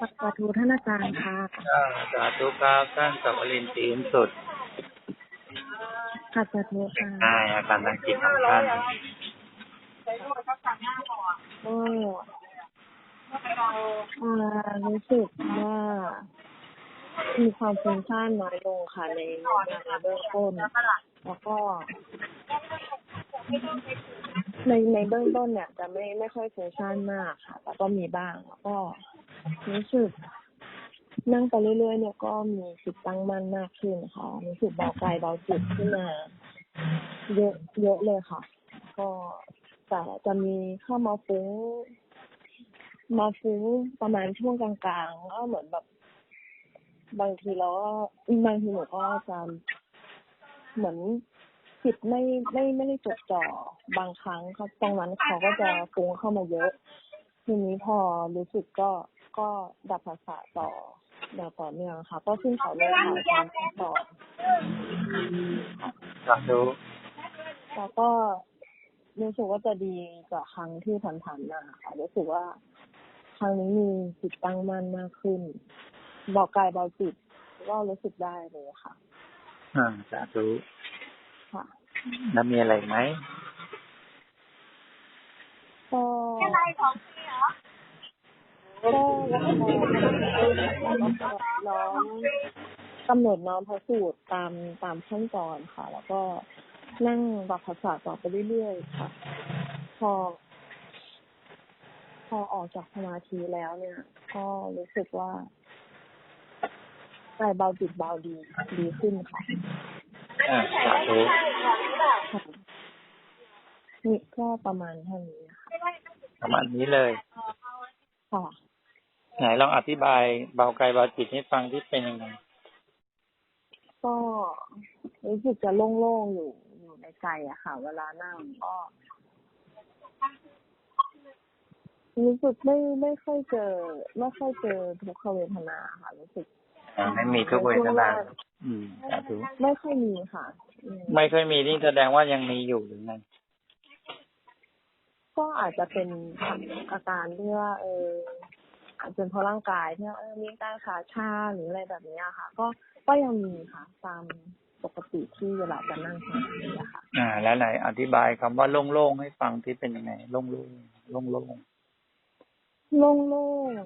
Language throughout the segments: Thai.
ปักปาทูท่านอาจารย์ค่ะอ่าสาธุครับท่านสัมลินทรีย์สุดปักปาทูค่ะใช่อาการทางจิตของท่านก็อ่ารู้สึกว่า มีความฟุ้งซ่านน้อยลงค่ะในในเบื้องต้น แล้วก็ ในในเบื้องต้นเนี่ยจะไม่ไม่ค่อยฟุ้งซ่านมากค่ะแต่ก็มีบ้างแล้วก็รู้สึกนั่งไปเรื่อยๆเนี่ยก็มีจิตตั้งมั่นมากขึ้นค่ะรู้สึกเบากายเบาจิตขึ้นมาเยอะเยอะเลยค่ะ ก็แต่จะมีเข้ามาฟุ้งมาฟุ้งประมาณช่วงกลางๆก็เหมือนแบบ บางทีแล้วก็บางทีหนูก็จะเหมือนจิตไม่ไม่ไม่ได้จดจ่อบางครั้งเขาตรงนั้นเขาก็จะฟุ้งเข้ามาเยอะ ทีนี้พอรู้สึกก็ก็ดับภาษาต่ออย่างต่อเนื่องค่ะ ก็ขึ้นเขาเลยค่ะทางขั้นตอนสาธุแล้วก็รู้สึกว่าจะดีกว่าครั้งที่ผ่านๆมาค่ะรู้สึกว่าครั้งนี้มีจิตตั้งมั่นมากขึ้น เบากายเบาจิตก็รู้สึกได้เลยค่ะ อ่าสาธุค่ะแล้วมีอะไรไหมก็ก็แล้วก็น้อมกำหนดน้อมพระสูตรตามตามขั้นตอนค่ะ แล้วก็นั่งบักภาษาต่อไปเรื่อยๆค่ะ พอ พอออกจากสมาธิแล้วเนี่ย ก็รู้สึกว่า ใจเบาจิตเบาดีดีขึ้นค่ะอ่าสาธุค่ะนี่ก็ประมาณเท่านี้ค่ะประมาณนี้เลยค่ะไหนลองอธิบายเบากายเบาจิตให้ฟังที่เป็นยังไงก็รู้สึกจะโล่งๆอยู่อยู่ในใจอะค่ะ เวลานั่งก็รู้สึกไม่ไม่ค่อยเจอไม่ค่อยเจอทุกขเวทนาค่ะรู้สึกอ่า ไม่มีทุกเวทนาอืมสาธุไม่ค่อยมีค่ะอืมไม่เคยมีนี่แสดงว่ายังมีอยู่หรือไงก็อาจจะเป็นอาการที่ว่าเอออาจจะเป็นเพราะร่างกายที่ว่าเออมีการขาชาหรืออะไรแบบนี้อะค่ะ ก็ก็ยังมีค่ะตามปกติที่เวลาจะนั่งสมาธิอะค่ะ อ่า แล้วไหนอธิบายคำว่าโล่งๆให้ฟังที่เป็นยังไงโล่งๆโล่งโล่ง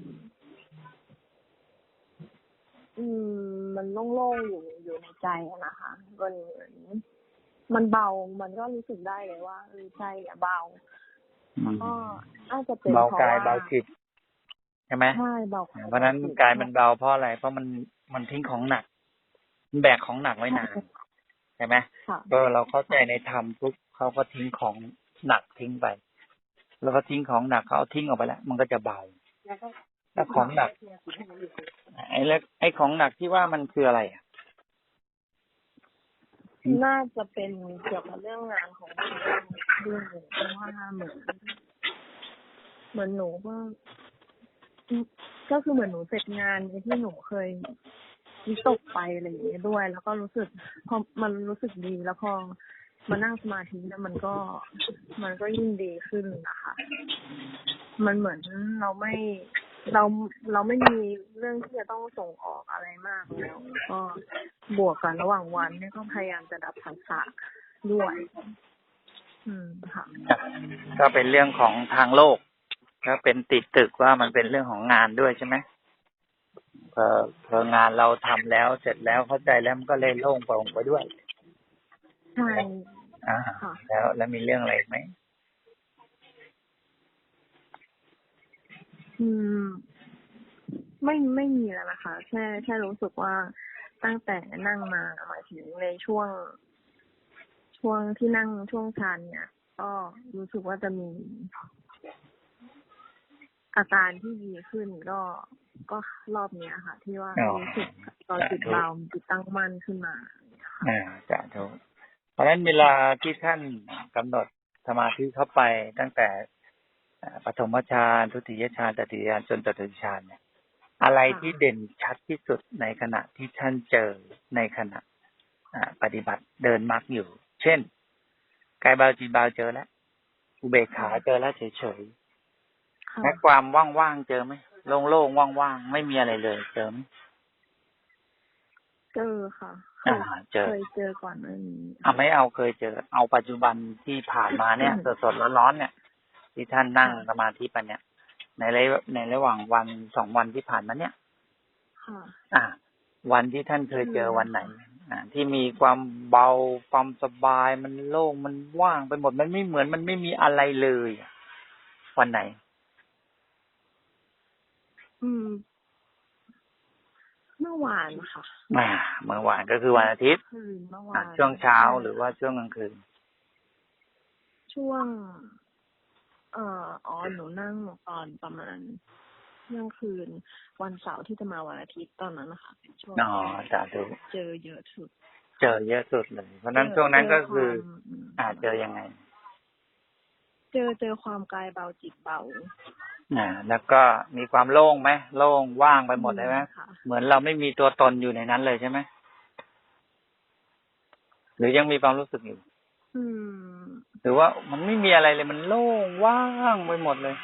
ๆอื มมันโล่งๆอยู่อยู่ในใจอะนะคะมันเหมือนมันเบา มันก็รู้สึกได้เลยว่าเออใจอะเบาๆอืมก็น่าจะเป็นเบาเพราะกายว่าเบาจิตใช่ไหมใช่เบาเพราะฉะนั้นกายมันเบาเพราะอะไร เพราะมันมันทิ้งของหนัก มันแบกของหนักไว้นานใช่ไหมค่ะก็เราเข้าใจในธรรมปุ๊บเขาก็ทิ้งของหนักทิ้งไป แล้วก็ทิ้งของหนักเขาเอาทิ้งออกไปแล้วมันก็จะเบา แล้วของหนัก ไอ้แล้วไอ้ของหนักที่ว่ามันคืออะไรอะน่าจะเป็นเกี่ยวกับเรื่องงานของหนูเรื่องหนูเพราะว่าเหมือนเหมือนหนูก็ก็คือเหมือนหนูเสร็จงานที่หนูเคยวิตกไปอะไรอย่างเงี้ยด้วย แล้วก็รู้สึกพอมันรู้สึกดีแล้วพอมานั่งสมาธิแล้วมันก็มันก็ยิ่งดีขึ้นนะคะ มันเหมือนเราไม่ เราเราไม่มีเรื่องที่จะต้องส่งออกอะไรมากแล้วแล้ว ก็บวกกันระหว่างวันเนี่ยก็พยายามจะดับผัสสะด้วย อืมค่ะก็เป็นเรื่องของทางโลกก็เป็นติดตึกว่ามันเป็นเรื่องของงานด้วยใช่ไหมพอพองานเราทำแล้วเสร็จแล้วเข้าใจแล้วมันก็เลยโล่งโปร่งไปด้วย ใช่อ่าค่ะแล้วแล้วมีเรื่องอะไรอีกไหม อืม ไม่ไม่มีแล้วนะคะ แค่แค่รู้สึกว่าตั้งแต่นั่งมาหมายถึงในช่วง ช่วงที่นั่งช่วงชานเนี่ย ก็รู้สึกว่าจะมี อาการที่ดีขึ้นก็ก็รอบเนี้ยค่ะ ที่ว่ารู้สึกตอนจิตเบาจิตตั้งมั่นขึ้นมาอ่าจะถูกเพราะฉะนั้นเวลาที่ท่านกำหนดสมาธิเข้าไปตั้งแต่อ่า ปฐมฌานทุติยฌานตติยฌานจนจตุตฌานเนี่ยอะไรที่เด่นชัดที่สุดในขณะที่ท่านเจอในขณะอ่าปฏิบัติเดินมรรคอยู่ เช่นกายเบาจิตเบาเจอแล้วอุเบกขาเจอแล้วเฉยๆค่ะและความว่างๆเจอไหมโล่งๆว่างๆไม่มีอะไรเลย เจอไหมเจอค่ะเคอ่ายเจอเคยเจอก่อนหน้านี้เอาไม่เอาเคยเจอ เอาปัจจุบันที่ผ่านมาเนี่ยสดๆร้อนๆเนี่ย ที่ท่านนั่งสมาธิปันเนี่ย ในระยะในระหว่างวันสองวันที่ผ่านมาเนี่ยค่ะอ่า วันที่ท่านเคยเจออืมวันไหน อ่า ที่มีความเบาความสบายมันโล่งมันว่างไปหมดมันไม่เหมือนมันไม่มีอะไรเลยอะวันไหน อืมเมื่อวานค่ะอ่าเมื่อวานก็คือวันอาทิตย์คืนเมื่อวาอ่านช่วงเช้าหรือว่าช่วงกลางคืน ช่วง เอ่ออ๋อหนูนั่งตอนประมาณเที่ยงคืน วันเสาร์ที่จะมาวันอาทิตย์ตอนนั้นนะคะเป็นช่วงอ๋อสาธุเจอเยอะสุด เจอเยอะสุดเลย เพราะฉะนั้นช่วงนั้นก็คือเจวามมอ่าเจอยังไง เจอเจอความกายเบาจิตเบาอ่าแล้วก็มีความโล่งไหมโล่งว่างไปหมดเลยไหมค่ะเหมือนเราไม่มีตัวตนอยู่ในนั้นเลยใช่ไหมหรือยังมีความรู้สึกอยู่ อืม หรือว่ามันไม่มีอะไรเลย มันโล่งว่างไปหมดเลย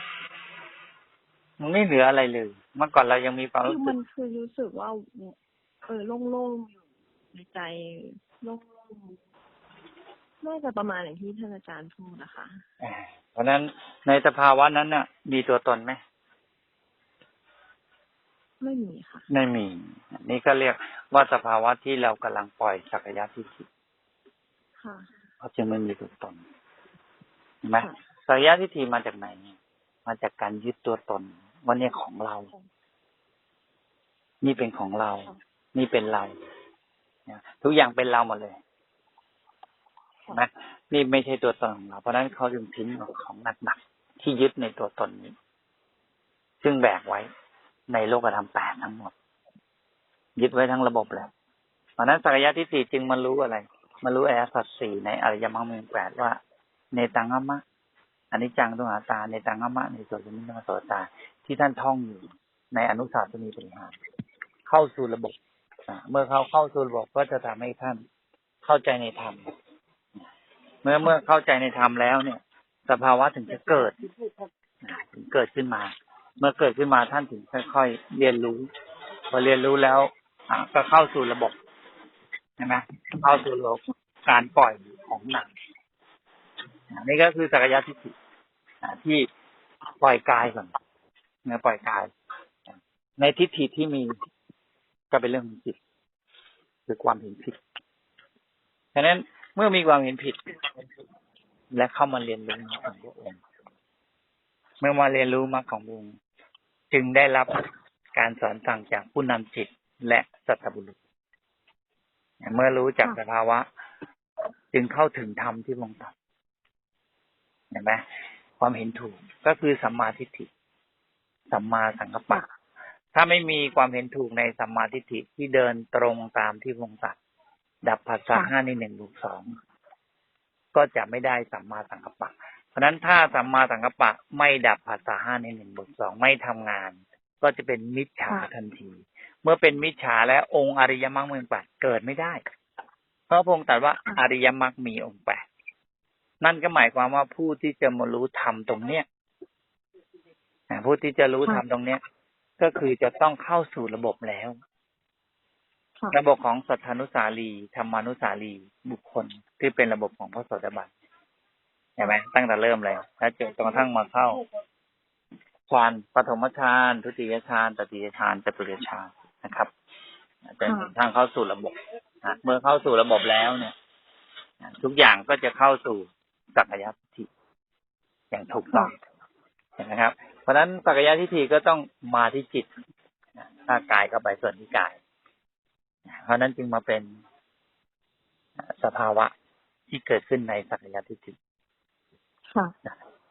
มันไม่เหลืออะไรเลย เมื่อก่อนเรายังมีความคือรู้สึมักนคือรู้สึกว่า เออโล่งๆอยู่ในใจโล่งๆน่าจะประมาณอย่างที่ท่านอาจารย์พูดนะคะอ่าเพราะฉะนั้นในสภาวะนั้นน่ะ มีตัวตนไหมไม่มีค่ะ ไม่มี นี่ก็เรียกว่าสภาวะที่เรากำลังปล่อยสักยะทิฏฐิค่ะเพราะจึงไม่มีตัวตน เห็นไหมค่ะสักยะทิฏฐิมาจากไหน มาจากการยึดตัวตนว่าเนี่ยของเรา นี่เป็นของเรา นี่เป็นเราเนี่ยทุกอย่างเป็นเราหมดเลยเห็นไหมนี่ไม่ใช่ตัวตนของเรา เพราะฉะนั้นเขาจึงทิ้งของหนักๆที่ยึดในตัวตนนี้ ซึ่งแบกไว้ในโลกธรรมแปดทั้งหมด ยึดไว้ทั้งระบบแล้วเพราะฉะนั้นสักยะทิฏฐิจึงมารู้อะไร มารู้อริยสัจสี่ในอริยมรรคมีองค์แปดว่า ในตังมะอันนี้จังตุหาตา ในตังมะในส่วนมินมาโสตา ที่ท่านท่องอยู่ ในอนุสาสนีปริหารเข้าสู่ระบบเมื่อเขาเข้าสู่ระบบก็จะทำให้ท่านเข้าใจในธรรมเมื่อเมื่อเข้าใจในธรรมแล้วเนี่ย สภาวะถึงจะเกิดถึงเกิดขึ้นมา เมื่อเกิดขึ้นมาท่านถึงค่อยๆเรียนรู้ พอเรียนรู้แล้วอ่าก็เข้าสู่ระบบใช่ไหมเข้าสู่ระบบการปล่อยของหนัก นี่ก็คือสักยะทิฏฐิที่ปล่อยกายก่อนเนื้อปล่อยกาย ในทิฏฐิที่มีก็เป็นเรื่องของจิตคือความเห็นผิดฉะนั้นเมื่อมีความเห็นผิด และเข้ามาเรียนรู้มรรคของพระองค์เมื่อมาเรียนรู้มรรคของพระองค์จึงได้รับการสอนสั่งจากผู้นำจิตและสัตบุรุษ เมื่อรู้จักสภาวะ จึงเข้าถึงธรรมที่พระองค์ตรัส ห็นไหมความเห็นถูกก็คือสัมมาทิฏฐิ สัมมาสังกัปปะ ถ้าไม่มีความเห็นถูกในสัมมาทิฏฐิที่เดินตรงตามที่พงค์ตรัสดับภาษาค่ะห้าในหนึ่งลูกสองก็จะไม่ได้สัมมาสังกัปปะ เพราะนั้นถ้าสัมมาสังกัปปะไม่ดับภาษาห้าในหนึ่งบทสองไม่ทำงาน ก็จะเป็นมิจฉาทันที เมื่อเป็นมิจฉาแล้วองค์อริยมรรคมีองค์แปดเกิดไม่ได้ เพราะพงค์ตรัสว่าอริยมรรคมีองค์แปด นั่นก็หมายความว่าผู้ที่จะมารู้ธรรมตรงเนี้ยอ่าผู้ที่จะรู้ธรรมตรงเนี้ย ก็คือจะต้องเข้าสู่ระบบแล้วค่ะระบบของสัทธานุสาลีธรรมานุสาลีบุคคลที่เป็นระบบของพระโสดาบันเห็นไหมตั้งแต่เริ่มเลยแล้วจนกระทั่งมาเข้าฌานปฐมฌานทุติยฌานตติยฌานจตุตยฌานนะครับจนกระทั่งเข้าสู่ระบบอะเมื่อเข้าสู่ระบบแล้วเนี่ยอะทุกอย่างก็จะเข้าสู่ สักยะทิฏฐิอย่างถูกต้องเห็นไหมครับ เพราะฉะนั้นสักยะทิฏฐิก็ต้องมาที่จิตอะถ้ากายก็ไปส่วนที่กาย เพราะฉะนั้นจึงมาเป็นสภาวะที่เกิดขึ้นในสักยะทิฏฐิค่ะ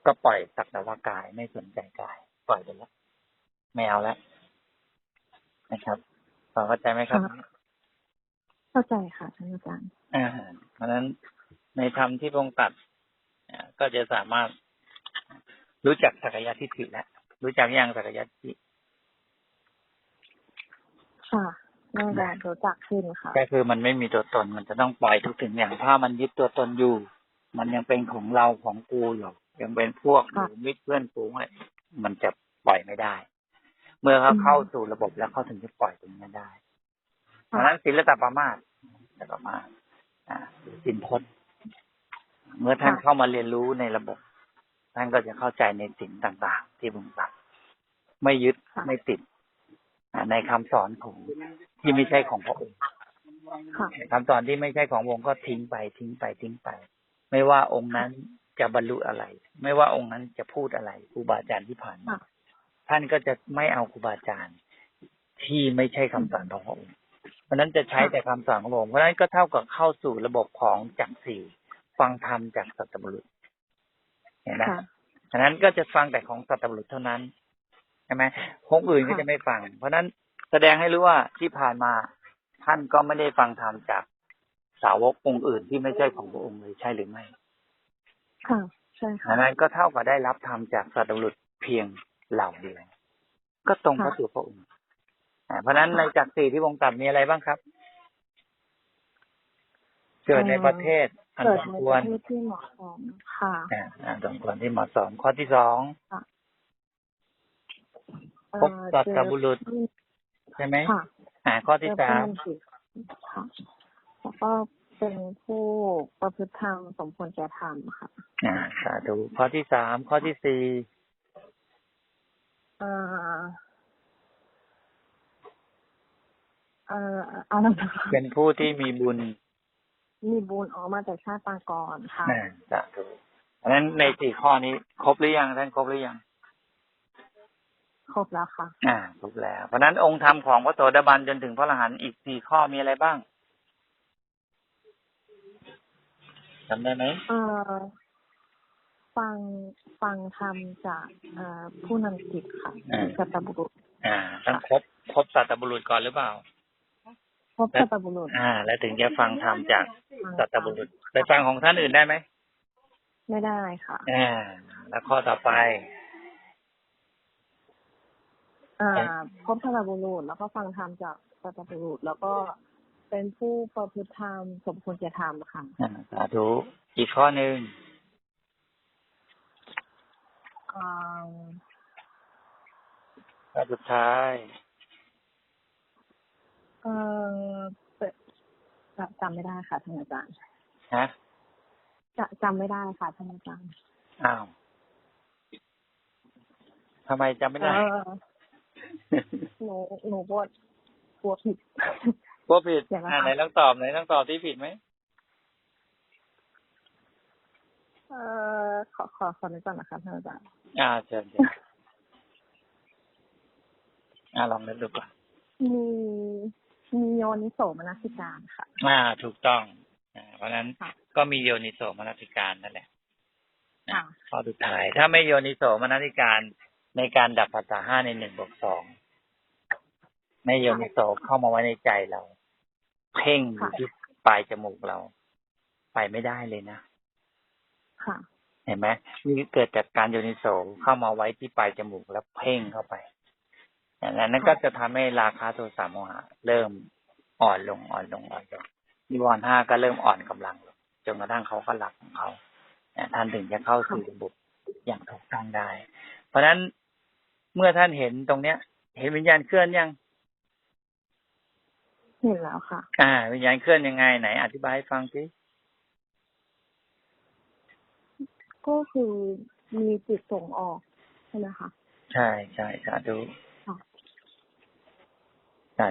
ก็ปล่อยสักแต่ว่ากายไม่สนใจกาย ปล่อยไปแล้วไม่เอาแล้วนะครับพอเข้าใจไหมครับค่ะเข้าใจค่ะท่านอาจารย์อ่าเพราะฉะนั้นในธรรมที่พระองค์ตรัด ก็จะสามารถรู้จักสักยะทิฏฐิแล้วรู้จักยังสักยะทิฏฐิค่ะน่าจะรู้จักขึ้นค่ะก็คือมันไม่มีตัวตนมันจะต้องปล่อยทุกสิ่งอย่างถ้ามันยึดตัวตนอยู่ มันยังเป็นของเราของกูอยู่ยังเป็นพวกหค่ะรือมิตรเพื่อนฝูงอะไรมันจะปล่อยไม่ได้ เมื่อเขาอืมเข้าสู่ระบบแล้วเขาถึงจะปล่อยตรงนี้ได้เพราะฉะนั้นศีลตปรามาสตปรามาสอ่าหรือสินพจน์ เมื่อท่านเข้ามาเรียนรู้ในระบบ ท่านก็จะเข้าใจในสิ่งต่าง ๆ ที่บุญตัดไม่ยึดค่ะไม่ติดอ่าในคำสอนของที่ไม่ใช่ของพระองค์ค่ะคำสอนที่ไม่ใช่ของพระองค์ก็ทิ้งไป ทิ้งไปทิ้งไป ไม่ว่าองค์นั้นจะบรรลุอะไร ไม่ว่าองค์นั้นจะพูดอะไรครูบาอาจารย์ที่ผ่านมาค่ะท่านก็จะไม่เอาครูบาอาจารย์ที่ไม่ใช่คำสอนของพระองค์เพราะฉะนั้นจะใช้แต่คำสอนของพระองค์เพราะฉะนั้นก็เท่ากับเข้าสู่ระบบของจักรสี่ ฟังธรรมจากสัตบุรุษเห็นไหมค่ะฉะนั้นก็จะฟังแต่ของสัตบุรุษเท่านั้นใช่ไหมของอื่นก็ค่ะจะไม่ฟัง เพราะฉะนั้นแสดงให้รู้ว่าที่ผ่านมาท่านก็ไม่ได้ฟังธรรมจากสาวกองค์อื่นที่ไม่ใช่ของพระองค์เลยใช่หรือไม่ ค่ะ ใช่ค่ะดังนั้นก็เท่ากับได้รับธรรมจากสัตบุรุษเพียงเหล่าเดียวก็ตรงพระค่ะสุพระองค์อ่าเพราะฉะนั้นในจักรสี่ที่วงตัดมีอะไรบ้างครับ เกิดในประเทศ อันเกิดสมในคปวรระเทศที่เหมาะสมค่ะอ่าอันสมควรที่เหมาะสมข้อที่สองพบสัตบุรุษ ใช่ไหมค่ะอ่าข้อที่เจอสามผู้นำจิตค่ะแล้วก็เป็นผู้ประพฤติธรรมสมควรแก่ธรรมค่ะ อ่าสาธุข้อที่สามข้อที่สี่เอ่อเอ่อเอาแล้วนะคะเป็นผู้ที่มีบุญ มีบุญออกมาจากชาติปางก่อนค่ะอ่าสาธุอันนั้นในสี่ข้อนี้ครบหรือยังท่านครบหรือยัง ครบแล้วค่ะ อ่า ครบแล้ว เพราะฉะนั้นองค์ธรรมของพระโสดาบันจนถึงพระอรหันต์อีกสี่ข้อมีอะไรบ้างจำได้ไหมเอ่อฟังฟังธรรมจากเอ่อผู้นำจิตค่ะสัตบุรุษ อ่าต้องครบครบสัตบุรุษก่อนหรือเปล่า พบสัตบุรุษอ่า แล้วถึงจะฟังธรรมจากสัตบุรุษไปฟังของท่านอื่นได้ไหมไม่ได้ค่ะอ่าแล้วข้อต่อไปอ่าพบสัตบุรุษแล้วก็ฟังธรรมจากสัตบุรุษแล้วก็เป็นผู้ประพฤติธรรมสมควรแก่ธรรมค่ะอ่าสาธุอีกข้อหนึ่งอ่าข้อสุดท้าย เอ่อเปิดจำจำไม่ได้ค่ะท่านอาจารย์ฮะจะจำไม่ได้ค่ะท่านอาจารย์อ้าวทำไมจำไม่ได้เออหนูหนูบวดกลัวผิด กลัวผิดเดี๋ยวนะคะอ่าไหนต้องตอบไหนต้องตอบที่ผิดไหมเอ่อขอขอขอนึกก่อนนะคะท่านอาจารย์อ่าเชิญเชิญอ่าลองนึกดูก่อนมี มีโยนิโสมนสิการค่ะอ่าถูกต้องอ่าเพราะฉะนั้นค่ะก็มีโยนิโสมนสิการนั่นแหละค่ะข้อสุดท้ายถ้าไม่โยนิโสมนสิการในการดับภาษาห้าในหนึ่งบวกสองไม่โยนิโสเข้ามาไว้ในใจเรา เพ่งอยู่ที่ปลายจมูกเรา ไปไม่ได้เลยนะค่ะเห็นไหมนี่เกิดจากการโยนิโสเข้ามาไว้ที่ปลายจมูกแล้วเพ่งเข้าไป อย่างนั้นก็จะทำให้ราคาโทสะโมหะเริ่มอ่อนลงอ่อนลงอ่อนลงนิวรณ์ห้าก็เริ่มอ่อนกำลังลงจนกระทั่งเขาก็หลับของเขาเนี่ยท่านถึงจะเข้าสู่ระบบอย่างถูกต้องได้ เพราะฉะนั้นเมื่อท่านเห็นตรงเนี้ย เห็นวิญญาณเคลื่อนยังเห็นแล้วค่ะ อ่า วิญญาณเคลื่อนยังไงไหน อธิบายให้ฟังสิก็คือมีจิตส่งออกใช่ไหมคะใช่ใช่สาธุค่ะอ่า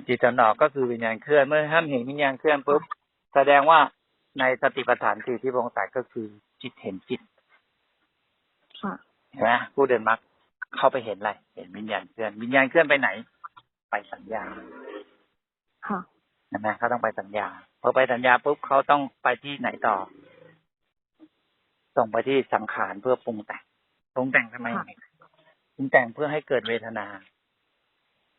จิตตนออกก็คือวิญญาณเคลื่อนเมื่อท่านเห็นวิญญาณเคลื่อนปุ๊บแสดงว่าในสติปัฏฐานสี่ที่พระองค์ตรัสก็คือจิตเห็นจิตค่ะเห็นไหมผู้เดินมรรคเข้าไปเห็นอะไรเห็นวิญญาณเคลื่อน วิญญาณเคลื่อนไปไหน ไปสัญญาค่ะใช่ไหมเขาต้องไปสัญญาพอไปสัญญาปุ๊บเขาต้องไปที่ไหนต่อ ส่งไปที่สังขารเพื่อปรุงแต่งปรุงแต่งทำไมค่ะปรุงแต่งเพื่อให้เกิดเวทนา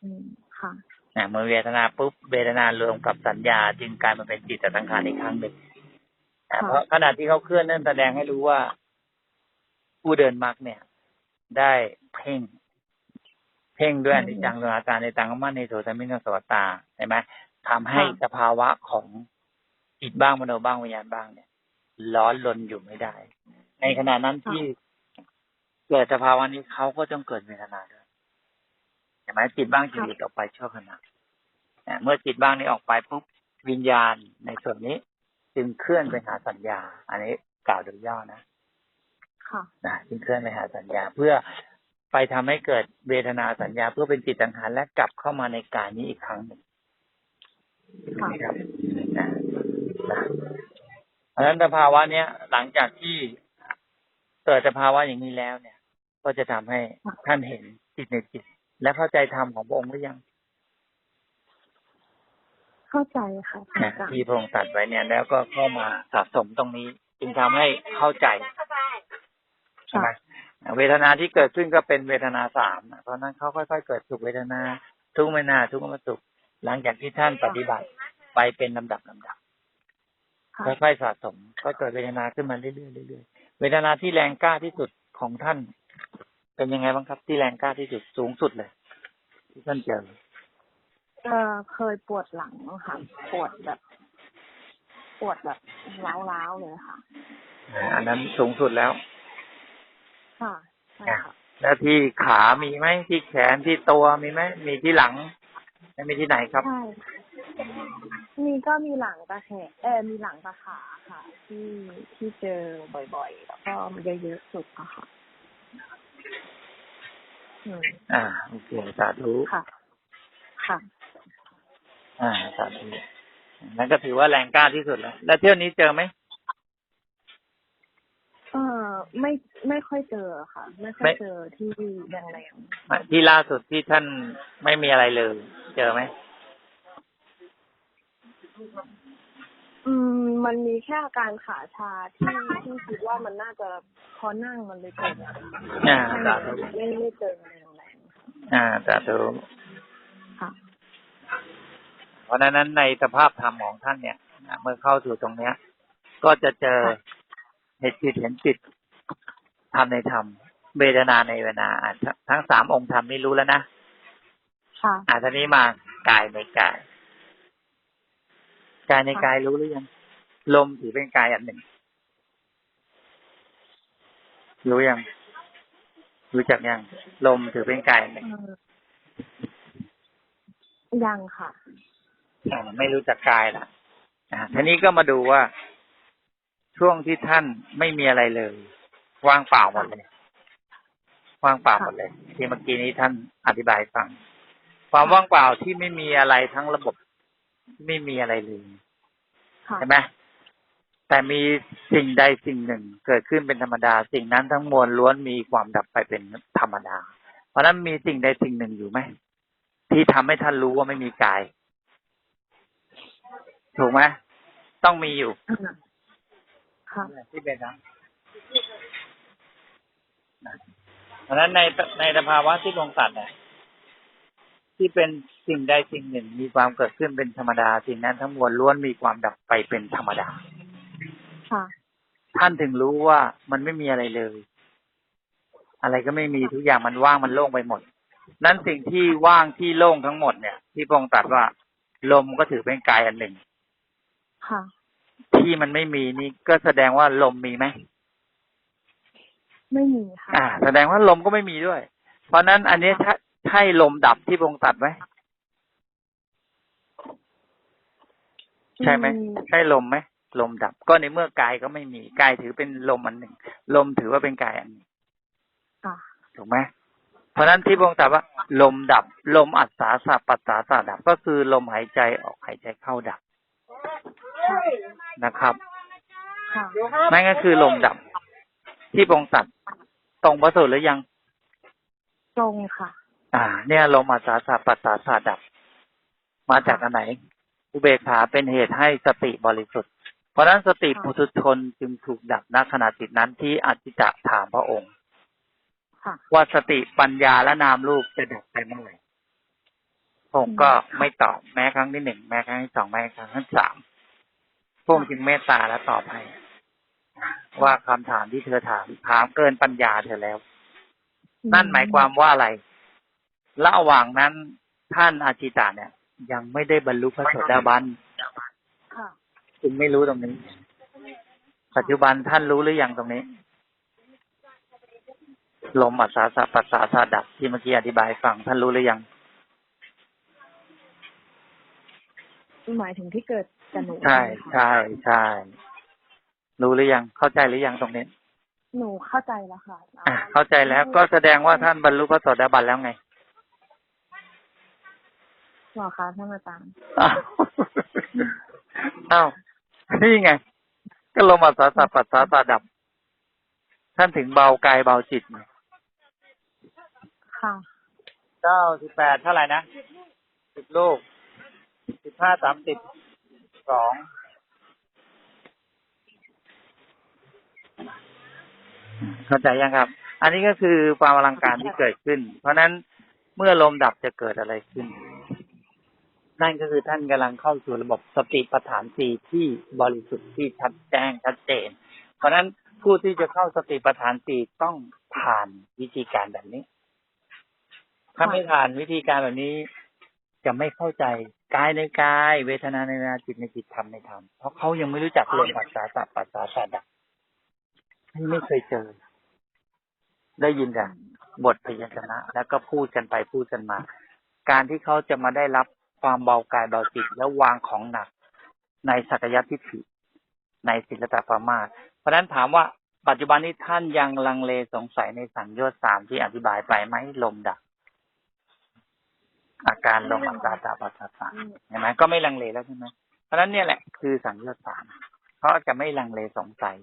อืมค่ะ อ่าเมื่อเวทนาปุ๊บเวทนารวมกับสัญญา จึงกลายมาเป็นจิตสังขารอีกครั้งหนึ่งอ่าค่ะเพราะขณะที่เขาเคลื่อนนั่นแสดงให้รู้ว่าผู้เดินมรรคเนี่ย ได้เพ่ง เพ่งด้วยอนิจจังสนาตาในตังมั่นในโสตมินสวัตตาใช่ไหมทำให้สภาวะของจิตบ้างมโนบ้างวิญญาณบ้างเนี่ยร้อนลนอยู่ไม่ได้ ในขณะนั้นที่เกิดสภาวะนี้เขาก็ต้องเกิดเวทนาด้วย เห็นไหมจิตบ้างจะหลุดออกไปชั่วขณะอะเมื่อจิตบ้างนี้ออกไปปุ๊บวิญญาณในส่วนนี้ จึงเคลื่อนไปหาสัญญา อันนี้กล่าวโดยย่อนะค่ะนะจึงเคลื่อนไปหาสัญญา เพื่อไปทำให้เกิดเวทนาสัญญา เพื่อเป็นจิตสังขารและกลับเข้ามาในกายนี้อีกครั้งหนึ่งค่ะนะครับนะนะเพราะฉะนั้นสภาวะเนี้ยหลังจากที่เกิดสภาวะอย่างนี้แล้วเนี่ย ก็จะทำให้ท่านเห็นจิตในจิต และเข้าใจธรรมของพระองค์หรือยัง เข้าใจค่ะพระนะอาจารย์ที่พระองค์ตรัดไว้เนี่ย แล้วก็เข้ามาสะสมตรงนี้ จึงทำให้เข้าใจใช่ไหมเวทนาที่เกิดขึ้นก็เป็นเวทนาสามนะเพราะฉะนั้นเขาค่อยๆเกิดสุขเวทนา ทุกเวทนาทุกขมสุข หลังจากที่ท่านปฏิบัติไปเป็นลำดับลำดับค่ะค่อยๆสะสม ก็เกิดเวทนาขึ้นมาเรื่อยๆเรื่อยๆเวทนาที่แรงกล้าที่สุดของท่าน เป็นยังไงบ้างครับ ที่แรงกล้าที่สุดสูงสุดเลย ที่ท่านเจอเออเคยปวดหลังค่ะ ปวดแบบ ปวดแบบร้าวๆเลยค่ะอันนั้นสูงสุดแล้ว ค่ะใช่ค่ะแล้วที่ขามีไหมที่แขนที่ตัวมีไหมมีที่หลังไม่มีที่ไหนครับใช่มีก็มีหลังตะแขนเออมีหลังตะขาค่ะ ที่ที่เจอบ่อยๆ แล้วก็เยอะๆสุดอะค่ะ อืมอ่าโอเคสาธุค่ะ ค่ะ อ่าสาธุนั่นก็ถือว่าแรงกล้าที่สุดแล้ว แล้วเที่ยวนี้เจอไหมเออไม่ไม่ค่อยเจอค่ะ ไม่ค่อยเจอที่แรงที่ล่าสุดที่ท่านไม่มีอะไรเลย เจอไหมๆ อืม มันมีแค่อาการขาชาที่ที่คิดว่ามันน่าจะพอนั่งมันเลยเกิดอ่าสาธุไม่ไม่เจออะไรแรงๆค่ะอ่าสาธุค่ะเพราะฉะนั้นในสภาพธรรมของท่านเนี่ยนะเมื่อเข้าสู่ตรงเนี้ย ก็จะเจอเหตุจิตเห็นจิตธรรมในธรรมเวทนาในเวทนาอะทั้งทั้งสามองค์ธรรมนี่รู้แล้วนะค่ะอ่าทีนี้มากายในกาย กายในกายรู้หรือยัง ลมถือเป็นกายอันหนึ่ง รู้ยัง รู้จักยัง ลมถือเป็นกายอันหนึ่งเออยังค่ะอ่าไม่รู้จักกายละอ่าทีนี้ก็มาดูว่า ช่วงที่ท่านไม่มีอะไรเลย ว่างเปล่าหมดเลย ว่างเปล่าหมดเลย ที่เมื่อกี้นี้ท่านอธิบายให้ฟัง ความว่างเปล่าที่ไม่มีอะไรทั้งระบบ ไม่มีอะไรเลยค่ะใช่ไหมแต่มีสิ่งใดสิ่งหนึ่งเกิดขึ้นเป็นธรรมดา สิ่งนั้นทั้งมวลล้วนมีความดับไปเป็นธรรมดา เพราะฉะนั้นมีสิ่งใดสิ่งหนึ่งอยู่ไหมที่ทำให้ท่านรู้ว่าไม่มีกาย ถูกไหมต้องมีอยู่อ่าค่ะที่เป็นนะเพราะฉะนั้นในในสภาวะที่ลงตัดเนี่ย ที่เป็นสิ่งใดสิ่งหนึ่ง มีความเกิดขึ้นเป็นธรรมดา สิ่งนั้นทั้งมวลล้วนมีความดับไปเป็นธรรมดาค่ะท่านถึงรู้ว่ามันไม่มีอะไรเลย อะไรก็ไม่มีทุกอย่างมันว่างมันโล่งไปหมด นั้นสิ่งที่ว่างที่โล่งทั้งหมดเนี่ย ที่พระองค์ตรัสว่า ลมก็ถือเป็นกายอันหนึ่ง ค่ะ ที่มันไม่มีนี่ก็แสดงว่าลมมีไหมไม่มีค่ะ อ่า แสดงว่าลมก็ไม่มีด้วย เพราะนั้นอันนี้ ใช่ใช่ลมดับที่พระองค์ตรัสไหมใช่ไหมอืมใช่ลมไหมลมดับ ก็ในเมื่อกายก็ไม่มีกายถือเป็นลมอันหนึ่ง ลมถือว่าเป็นกายอันหนึ่งค่ะถูกไหมเพราะฉะนั้นที่พระองค์ตรัสว่า ลมดับ ลมอัศสาสะปัสสาสะดับ ก็คือลมหายใจออกหายใจเข้าดับนะครับค่ะนั่นก็คือลมดับ ที่พระองค์ตรัสตรงประสูตรหรือยัง ตรงค่ะ อ่า เนี่ยลมอัศสาสะปัสสาสะดับ มาจากอันไหน อุเบกขาเป็นเหตุให้สติบริสุทธิ์ เพราะฉะนั้นสติปุถุชนจึงถูกดับณขณะจิตนั้นที่อจิจะถามพระองค์ค่ะว่าสติปัญญาและนามรูปจะดับไปเมื่อไหร่ผมก็ไม่ตอบแม้ครั้งที่หนึ่งแม้ครั้งที่สองแม้ครั้งที่สามพระองค์จึงเมตตาและตอบให้ว่าคำถามที่เธอถามถามเกินปัญญาเธอแล้ว นั่นหมายความว่าอะไร ระหว่างนั้นท่านอาจิตาเนี่ย ยังไม่ได้บรรลุพระโสดาบันคุณไม่รู้ตรงนี้ ปัจจุบันท่านรู้หรือยังตรงนี้ ลมอัศสาปัสสาสาดับที่เมื่อกี้อธิบายฟังท่านรู้หรือยังหมายถึงที่เกิดกันหนูใช่ใช่ใช่รู้หรือยังเข้าใจหรือยังตรงนี้ หนูเข้าใจแล้วค่ะเข้าใจแล้วก็แสดงว่าท่านบรรลุพระโสดาบันแล้วไง หรอคะท่านอาจารย์อ้าวอ้าวนี่ไง ก็ลมอัศสัพปัสสาตาดับ ท่านถึงเบากายเบาจิตไงค่ะเก้าสิบแปดเท่าไหร่นะสิบลูกสิบห้าสามสิบสองเข้าใจยังครับ อันนี้ก็คือความอลังการที่เกิดขึ้น เพราะฉะนั้นเมื่อลมดับจะเกิดอะไรขึ้น นั่นก็คือท่านกำลังเข้าสู่ระบบสติปัฏฐานสี่ที่บริสุทธิ์ที่ชัดแจ้งชัดเจน เพราะฉะนั้นผู้ที่จะเข้าสติปัฏฐานสี่ต้องผ่านวิธีการแบบนี้ ถ้าไม่ผ่านวิธีการแบบนี้ จะไม่เข้าใจกายในกาย เวทนาในเวทนาจิตในจิตธรรมในธรรมเพราะเขายังไม่รู้จักเลมปัสสาสะปัสสาสะดับไม่เคยเจอ ได้ยินแต่บทพยัญชนะ แล้วก็พูดกันไปพูดกันมา การที่เขาจะมาได้รับ ความเบากายเบาจิตแล้ววางของหนัก ในสักยทิฏฐิในศิลปะปรามาสเพราะฉะนั้นถามว่าปัจจุบันนี้ท่านยังลังเลสงสัยในสังโยชน์สามที่อธิบายไปไหมลมดับอาการลมอัตตาตาปัสสะเห็นไหมก็ไม่ลังเลแล้วใช่ไหมเพราะฉะนั้นเนี่ยแหละคือสังโยชน์สามเขาจะไม่ลังเลสงสัย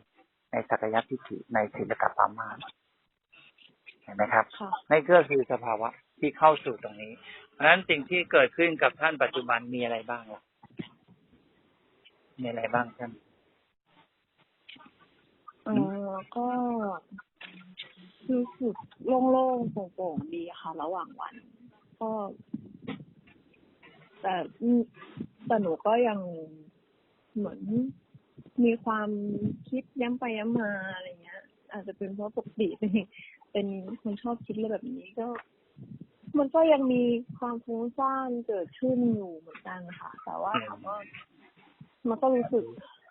ในสักยทิฏฐิในศิลปะปรามาสเห็นไหมครับค่ะนี่ก็คือสภาวะที่เข้าสู่ตรงนี้ เพราะฉะนั้นสิ่งที่เกิดขึ้นกับท่านปัจจุบันมีอะไรบ้างล่ะมีอะไรบ้างท่านเออก็รู้สึกโล่งๆโปร่งๆดีค่ะ ระหว่างวัน ก็ แต่แต่หนูก็ยังเหมือนมีความคิดย้ำไปย้ำมาอะไรเงี้ย อาจจะเป็นเพราะปกติเป็นเป็นคนชอบคิดอะไรแบบนี้ก็ มันก็ยังมีความฟุ้งซ่านเกิดขึ้นอยู่เหมือนกันค่ะ แต่ว่าถามว่ามันก็รู้สึก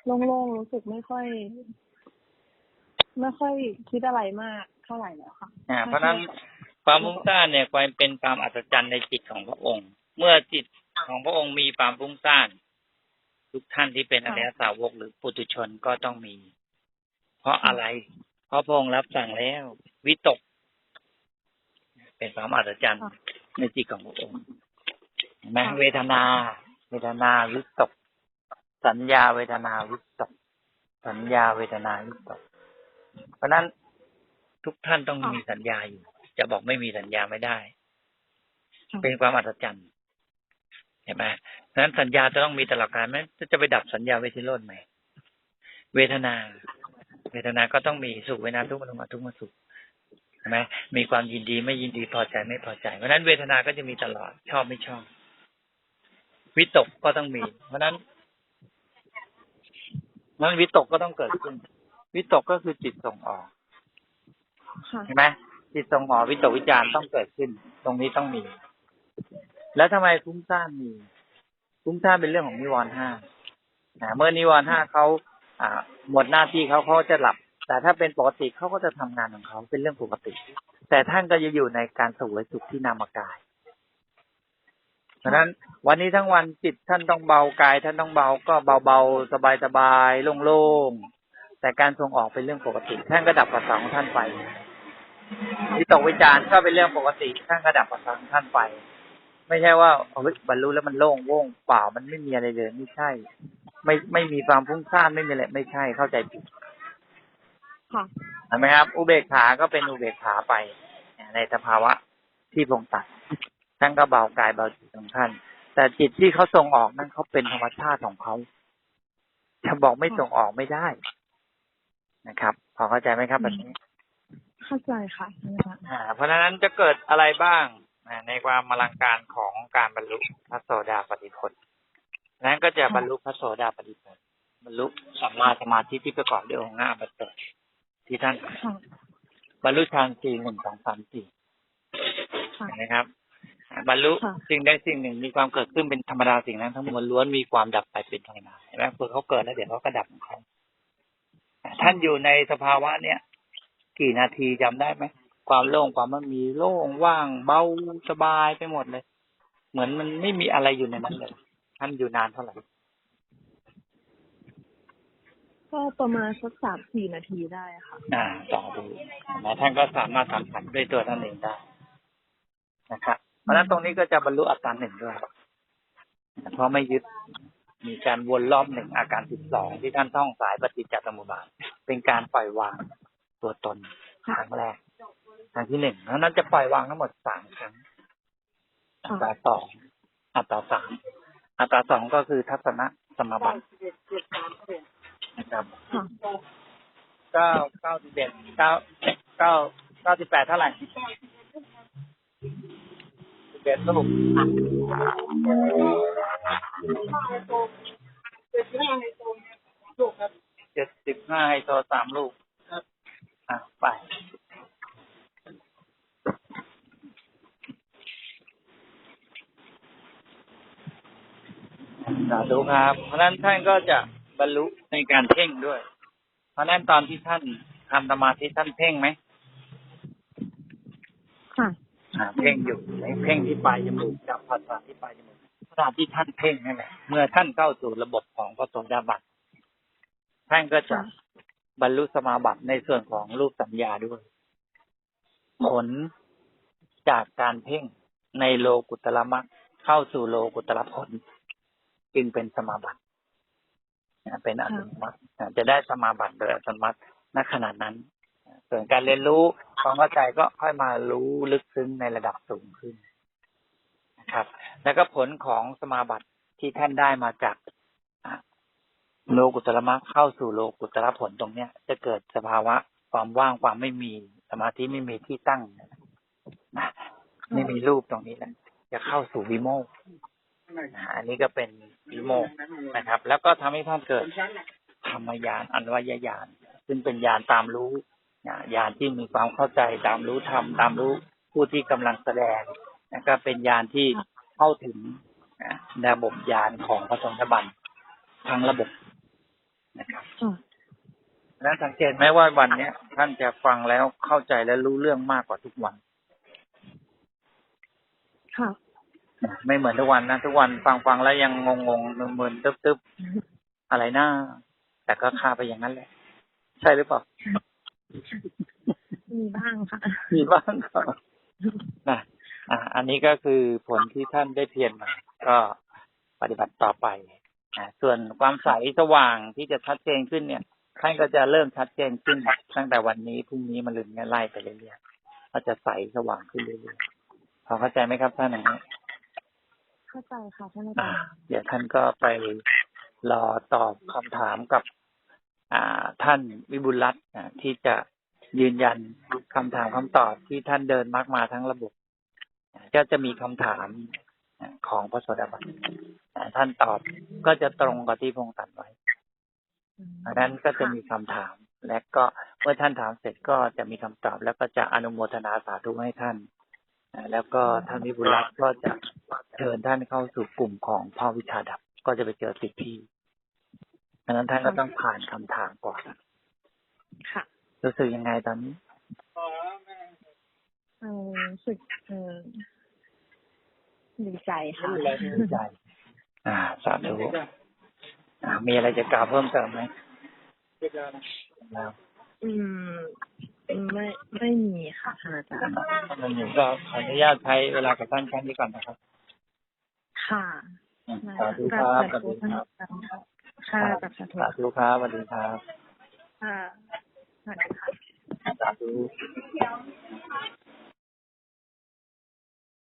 โล่งๆรู้สึกไม่ค่อยไม่ค่อยคิดอะไรมากเท่าไหร่แล้วค่ะอ่าเพราะฉะนั้นความฟุ้งซ่านเนี่ยความเป็นความอัศจรรย์ในจิตของพระองค์ เมื่อจิตของพระองค์มีความฟุ้งซ่าน ทุกท่านที่เป็นอริยสาวกหรือปุถุชนก็ต้องมี เพราะอะไร เพราะพระองค์รับสั่งแล้ว วิตก เป็นความอัศจรรย์ค่ะในจิตของพระองค์เห็นไหมค่ะเวทนา เวทนาวิตก สัญญาเวทนาวิตก สัญญาเวทนาวิตก เพราะฉะนั้นทุกท่านต้องมีสัญญาอยู่ จะบอกไม่มีสัญญาไม่ได้ค่ะเป็นความอัศจรรย์เห็นไหมเพราะฉะนั้นสัญญาจะต้องมีตลอดการไหมจะไปดับสัญญาเวทิโรธไหม เวทนา เวทนาก็ต้องมีสุขเวทนาทุกข์มันมาทุกข์มาสุข ใช่ไหมมีความยินดีไม่ยินดีพอใจไม่พอใจ เพราะฉะนั้นเวทนาก็จะมีตลอดชอบไม่ชอบ วิตกก็ต้องมี เพราะฉะนั้นนั้นวิตกก็ต้องเกิดขึ้น วิตกก็คือจิตส่งออกค่ะใช่ไหมจิตส่งออกวิตกวิจารณ์ต้องเกิดขึ้น ตรงนี้ต้องมี แล้วทำไมฟุ้งซ่านมีฟุ้งซ่านเป็นเรื่องของนิวรณ์ห้าอ่าเมื่อนิวรณ์ห้าเขาอ่าหมดหน้าที่เขาเขาจะหลับ แต่ถ้าเป็นปกติเขาก็จะทำงานของเขาเป็นเรื่องปกติ แต่ท่านก็จะอยู่ในการสวยสุขที่นามกายเพราะฉะนั้นวันนี้ทั้งวันจิตท่านต้องเบากายท่านต้องเบาก็เบาๆสบายๆโล่งๆแต่การส่งออกเป็นเรื่องปกติ ท่านก็ดับประสาของท่านไปวิตกวิจารณ์ก็เป็นเรื่องปกติท่านก็ดับประสาของท่านไป ไม่ใช่ว่าเฮ้ยบรรลุแล้วมันโล่งโว่งเปล่ามันไม่มีอะไรเลยไม่ใช่ ไม่ไม่มีความฟุ้งซ่านไม่มีอะไรไม่ใช่เข้าใจผิด ค่ะเห็นไหมครับ อุเบกขาก็เป็นอุเบกขาไป ในสภาวะที่ลงตัดท่านก็เบากายเบาจิตของท่าน แต่จิตที่เขาส่งออกนั้นเขาเป็นธรรมชาติของเขาจะบอกไม่ส่งออกไม่ได้นะครับ พอเข้าใจไหมครับแบบนี้ เข้าใจค่ะนะคะอ่า เพราะฉะนั้นจะเกิดอะไรบ้างอ่าในความอลังการของการบรรลุพระโสดาปฏิผลนั้นก็จะบรรลุพระโสดาปฏิผลบรรลุสัมมาสมาธิที่ประกอบด้วยองค์ห้าประเสริฐ ที่ท่านค่ะบรรลุฌานสี่หนึ่งสองสามสี่ค่ะเห็นไหมครับอ่าบรรลุค่ะสิ่งใดสิ่งหนึ่งมีความเกิดขึ้นเป็นธรรมดาสิ่งนั้น ทั้งมวลล้วนมีความดับไปเป็นธรรมดาเห็นไหมพอเขาเกิดแล้วเดี๋ยวเขาก็ดับของเขาอ่าท่านอยู่ในสภาวะเนี้ยกี่นาทีจำได้ไหมความโล่งความมันมีโล่งว่างเบาสบายไปหมดเลย เหมือนมันไม่มีอะไรอยู่ในนั้นเลยท่านอยู่นานเท่าไหร่ ก็ประมาณสักสามสี่นาทีได้ค่ะ อ่าต่อดูนะท่านก็สามารถสัมผัสด้วยตัวท่านเองได้นะครับเพราะฉะนั้นตรงนี้ก็จะบรรลุอาการหนึ่งด้วยเพราะไม่ยึดมีการวนรอบหนึ่งอาการสิบสองที่ท่านท่องสายปฏิจจสมุปบาทเป็นการปล่อยวางตัวตนครั้งแรกครั้งที่หนึ่งเพราะฉะนั้นจะปล่อยวางทั้งหมดสามครั้งอัตราสองอัตราสามอัตราสองก็คือทัศนะสมบัติ นะครับค่ะเก้าเก้าสิบเอ็ดเก้าเก้าเก้าสิบแปดเท่าไหร่สิบเอ็ดสรุปเจ็ดสิบห้าไฮโซสามลูกอะไปสาธุครับ เพราะฉะนั้นท่านก็จะบ รรลุในการเพ่งด้วย เพราะฉะนั้นตอนที่ท่านทำสมาธิท่านเพ่งไหมค่ะอ่าเพ่งอยู่เพ่งที่ปลายจมูกจับภาษาที่ปลายจมูกขณะที่ท่านเพ่งนั่นแหละเมื่อท่านเข้าสู่ระบบของพระโสดาบันท่านก็จะบรรลุสมาบัติในส่วนของรูปสัญญาด้วย ผลจากการเพ่งในโลกุตละมรรคเข้าสู่โลกุตละผล จึงเป็นสมาบัตินะ เป็นอัตโนมัตินะจะได้สมาบัติโดยอัตโนมัติณขณะนั้น ส่วนการเรียนรู้ความเข้าใจก็ค่อยมารู้ลึกซึ้งในระดับสูงขึ้นนะครับ แล้วก็ผลของสมาบัติที่ท่านได้มาจากอะโลกุตระมรรคเข้าสู่โลกุตระผลตรงเนี้ย จะเกิดสภาวะความว่างความไม่มีสมาธิไม่มีที่ตั้งนะไม่มีรูปตรงนี้แหละจะเข้าสู่วิโมกข์นะ อันนี้ก็เป็นวิโมกข์นะครับ แล้วก็ทำให้ท่านเกิดธรรมญาณอันวายญาณซึ่งเป็นญาณตามรู้นะญาณที่มีความเข้าใจตามรู้ธรรมตามรู้ผู้ที่กำลังแสดงนะก็เป็นญาณที่เข้าถึงนะระบบญาณของพระสงฆ์บันทั้งระบบนะครับค่ะแล้วสังเกตไหมว่าวันเนี้ยท่านจะฟังแล้วเข้าใจและรู้เรื่องมากกว่าทุกวัน ค่ะนะ ไม่เหมือนทุกวันนะ ทุกวันฟังฟังแล้วยังงงงๆมึนๆตึ๊บๆอะไรนะแต่ก็คาไปอย่างนั้นแหละ ใช่หรือเปล่า มีบ้างค่ะ มีบ้างก็นะอ่า อันนี้ก็คือผลที่ท่านได้เพียรมา ก็ปฏิบัติต่อไปอ่าส่วนความใสสว่างที่จะชัดเจนขึ้นเนี่ยท่านก็จะเริ่มชัดเจนขึ้นตั้งแต่วันนี้พรุ่งนี้มาลืนเนี่ยไล่ไปเรื่อยๆก็จะใสสว่างขึ้นเรื่อยๆพอเข้าใจไหมครับท่านอย่างนี้ เข้าใจค่ะท่านอาอ่าจารย์เดี๋ยวท่านก็ไปรอตอบคำถามกับอ่าท่านวิบุลรัตน์อ่าที่จะยืนยันคำถามคำตอบที่ท่านเดินมากมาทั้งระบบก็จะมีคำถามของพระโสดาบันอ่าท่านตอบก็จะตรงกับที่พงศ์ตัดไว้อืมดังนั้นก็จะมีคำถาม และก็เมื่อท่านถามเสร็จก็จะมีคำตอบ แล้วก็จะอนุโมทนาสาธุให้ท่านอ่า แล้วก็ท่านวิบุลรัตน์ก็จะเชิญท่านเข้าสู่กลุ่มของพ่อวิชาดับ ก็จะไปเจอสิทธิดังนั้นท่านก็ต้องผ่านคำถามก่อนค่ะรู้สึกยังไงตอนนี้เออรู้สึกเออดีใจค่ะดีใจ อ่า สาธุอ่ามีอะไรจะกล่าวเพิ่มเติมไหมแล้วอืม ไม่ไม่มีค่ะท่านอาจารย์ท่านนนอยู่ก็ขออนุญาตใช้เวลากับท่ารั้งนี้ก่อนนะครับ ค่ะสาธุครับสวัสดีครับค่ะสาธุครับสวัสดีครับค่ะสวัสดีค่ะสาธุ